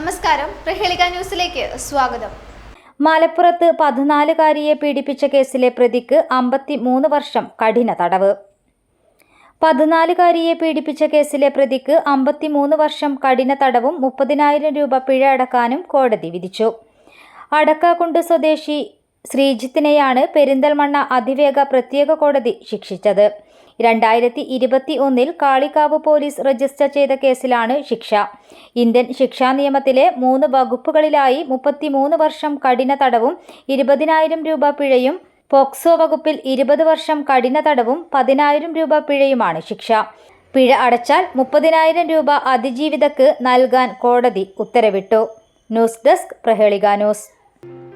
നമസ്കാരം. പ്രഹേളിക ന്യൂസിലേക്ക് സ്വാഗതം. മലപ്പുറത്ത് പതിനാലുകാരിയെ പീഡിപ്പിച്ച കേസിലെ പ്രതിക്ക് അമ്പത്തി മൂന്ന് വർഷം കഠിന തടവ്. പതിനാലുകാരിയെ പീഡിപ്പിച്ച കേസിലെ പ്രതിക്ക് അമ്പത്തിമൂന്ന് വർഷം കഠിന തടവും മുപ്പതിനായിരം രൂപ പിഴ അടക്കാനും കോടതി വിധിച്ചു. അടക്കാക്കുണ്ട് സ്വദേശി ശ്രീജിത്തിനെയാണ് പെരിന്തൽമണ്ണ അതിവേഗ പ്രത്യേക കോടതി ശിക്ഷിച്ചത്. രണ്ടായിരത്തി ഇരുപത്തി ഒന്നിൽ കാളിക്കാവ് പോലീസ് രജിസ്റ്റർ ചെയ്ത കേസിലാണ് ശിക്ഷ. ഇന്ത്യൻ ശിക്ഷാ നിയമത്തിലെ മൂന്ന് വകുപ്പുകളിലായി മുപ്പത്തിമൂന്ന് വർഷം കഠിന തടവും ഇരുപതിനായിരം രൂപ പിഴയും പോക്സോ വകുപ്പിൽ ഇരുപത് വർഷം കഠിന തടവും പതിനായിരം രൂപ പിഴയുമാണ് ശിക്ഷ. പിഴ അടച്ചാൽ മുപ്പതിനായിരം രൂപ അതിജീവിതക്ക് നൽകാൻ കോടതി ഉത്തരവിട്ടു. News desk Prahelika news.